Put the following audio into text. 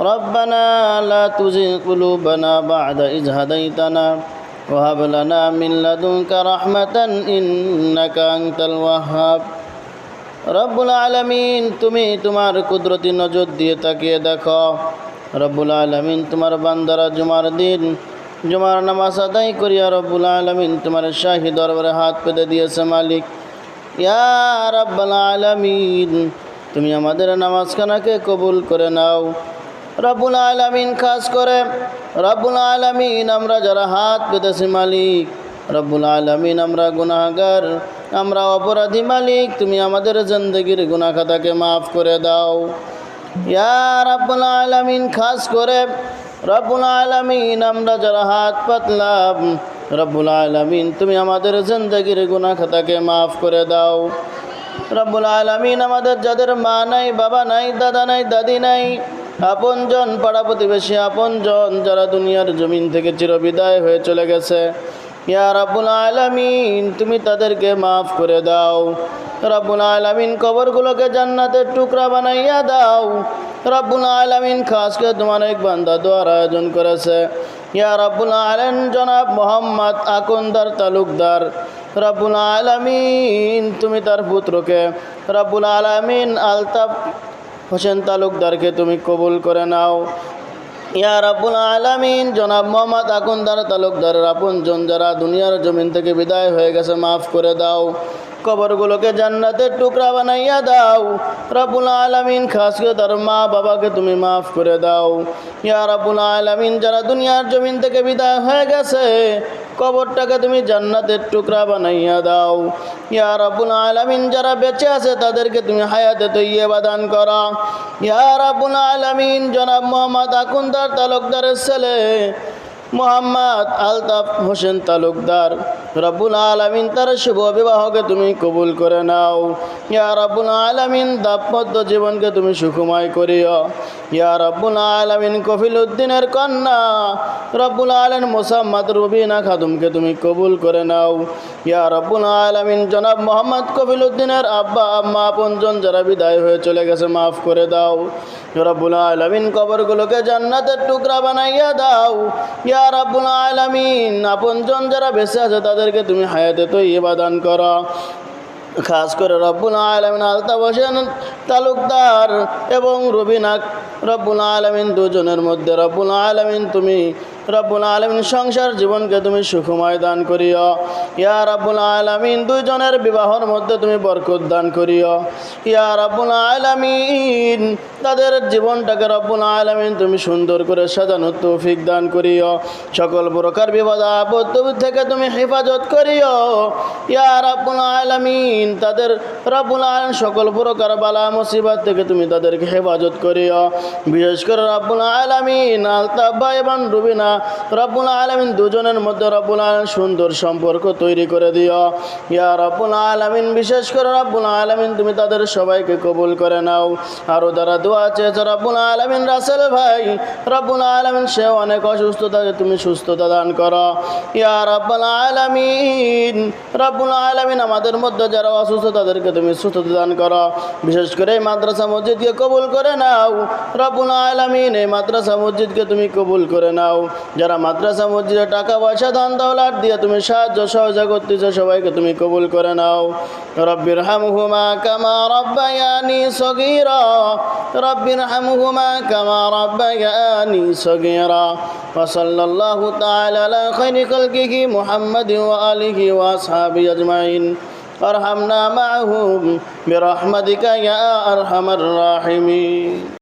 ربنا لا تزغ قلوبنا بعد إذ هديتنا وهب لنا من لدنك رحمة إنك أنت الوهاب রব্বুল আলমিন তুমি তোমার কুদরতি নজর দিয়ে তাকিয়ে দেখো রব্বুল আলমিন তোমার বান্দারা জুমার দিন জুমার নামাজ আদায় করিয়া রব্বুল আলমিন তোমার শাহী দরবারে হাত পেতে দিয়েছে মালিক ইয়া রব্বুল আলমিন তুমি আমাদের নামাজখানাকে কবুল করে নাও রব্বুল আলমিন খাস করে। রব্বুল আলমিন আমরা যারা হাত পেতেছি মালিক, রব্বুল আলমিন আমরা গুনাহগার, আমরা অপরাধী মালিক, তুমি আমাদের জিন্দগির গুনাহ খাতাকে মাফ করে দাও। ইয়া রব্বুল আলমিন খাস করে। রব্বুল আলমিন আমরা যারা হাত পাতলাম, রব্বুল আলমিন তুমি আমাদের জিন্দগির গুনাহ খাতাকে মাফ করে দাও। রব্বুল আলমিন আমাদের যাদের মা নাই, বাবা নাই, দাদা নাই, দাদি নাই আপনজন পাড়া প্রতিবেশী, আপনজন যারা দুনিয়ার জমিন থেকে চিরবিদায় হয়ে চলে গেছে। ইয়া রাব্বুল আলামিন, তুমি তাদেরকে মাফ করে দাও। রাব্বুল আলামিন, কবরগুলোকে জান্নাতের টুকরা বানাইয়া দাও। রাব্বুল আলামিন, খাস করে তোমার এক বান্দা দোয়ার আয়োজন করেছে। ইয়া রাব্বুল আলামিন, জনাব মোহাম্মদ আকন্দার তালুকদার। রাব্বুল আলামিন, তুমি তার পুত্রকে। রাব্বুল আলামিন, আলতাফ হোসেন তালুকদারকে তুমি কবুল করে নাও। ইয়া রাব্বুল আলামিন, জনাব মোহাম্মদ আকুন্দার তালুকদারের আপনজন যারা দুনিয়ার জমিন থেকে বিদায় হয়ে গেছে, মাফ করে দাও। কবরগুলোকে জান্নাতের টুকরা বানাইয়া দাও। রাব্বুল আলামিন, খাস করে তার মা বাবাকে তুমি মাফ করে দাও। ইয়া রাব্বুল আলামিন, যারা দুনিয়ার জমিন থেকে বিদায় হয়ে গেছে কবরটাকে তুমি জান্নাতের টুকরা বানাইয়া দাও। ইয়া রাবুল আলামিন যারা বেঁচে আছে, তাদেরকে তুমি হায়াতে তৈয়বা দান করা। ইয়া রাবুল আলামিন, জনাব মোহাম্মদ আকুন্দার তালুকদারের ছেলে মোহাম্মদ আলতাফ হোসেন তালুকদার। রব্বুল আলমিন তার শুভ বিবাহকে তুমি কবুল করে নাও। ইয়া রব্বুল আলমিন দাম্পত্য জীবনকে তুমি সুখময় করিও। ইয়া রব্বুল আলমিন কফিল উদ্দিনের কন্যা, রব্বুল আলম মোসাম্মদ রুবিনা খাদুমকে তুমি কবুল করে নাও। ইয়া রব্বুল আলমিন জনাব মোহাম্মদ কফিল উদ্দিনের আব্বা, আম্মা পঞ্জন যারা বিদায় হয়ে চলে গেছে, মাফ করে দাও। রব্বুল আলমিন কবরগুলোকে জান্নাতের টুকরা বানাইয়া দাও। ইয়া রব্বুল আলমিন, আপনজন যারা বেঁচে আছে তাদেরকে তুমি হায়াতে তো ইবাদান করো। খাস করে রব্বুল আলমিন আলতা হোসেন তালুকদার এবং রবিনাক। রব্বুল আলমিন দুজনের মধ্যে রব্বুল আলমিন তুমি রব্বুল আলমিন সংসার জীবনকে তুমি সুখময় দান করিও। ইয়া রব্বুল আলমিন দুইজনের বিবাহর মধ্যে তুমি বরকত দান করিও। ইয়া রব্বুল আলমিন তাদের জীবনটাকে রব্বুল আলমিন তুমি সুন্দর করে সাজানো তৌফিক দান করিও। সকল প্রকার বিপদ আপদ থেকে তুমি হেফাজত করিও। ইয়া রব্বুল আলমিন তাদের রব্বুল আলম সকল প্রকার বালা মুসিবত থেকে তুমি তাদেরকে হেফাজত করিও। বিশেষ করে রব্বুল আলমিন আলতাব্বা এবং রুবিনা রব্বুল আলমিন দুজনের মধ্যে রব্বুল আলম সুন্দর সম্পর্ক তৈরি করে দিও। ইয়া রব্বুল আলমিন, বিশেষ করে রব্বুল আলমিন, তুমি তাদের সবাইকে কবুল করে নাও। আরও তারা দোয়া চেয়েছে, রব্বুল আলমিন, রাসেল ভাই, রব্বুল আলমিন সে অনেক অসুস্থতাকে তুমি সুস্থতা দান করো। ইয়া রব্বুল আলমিন রব্বুল আলমিন, আমাদের মধ্যে যারা অসুস্থ, তাদেরকে তুমি সুস্থতা দান করো। বিশেষ করে এই মাদ্রাসা মসজিদকে কবুল করে নাও। রব্বুল আলমিন, এই মাদ্রাসা মসজিদকে তুমি কবুল করে নাও। যারা মাদ্রাসা মসজিদে টাকা পয়সা দান দৌলাট দিয়ে তুমি সাহায্য সহযোগ করতেছ সবাইকে তুমি কবুল করে নাও রব্বির হামহুমা কামা রব্বায়ানি সগীরা রব্বির হামহুমা কামা রব্বায়ানি সগীরা وصلى الله تعالى على خير خلقه محمد وآله وأصحابه أجمعين وارحمنا معهم برحمتك يا أرحم الراحمين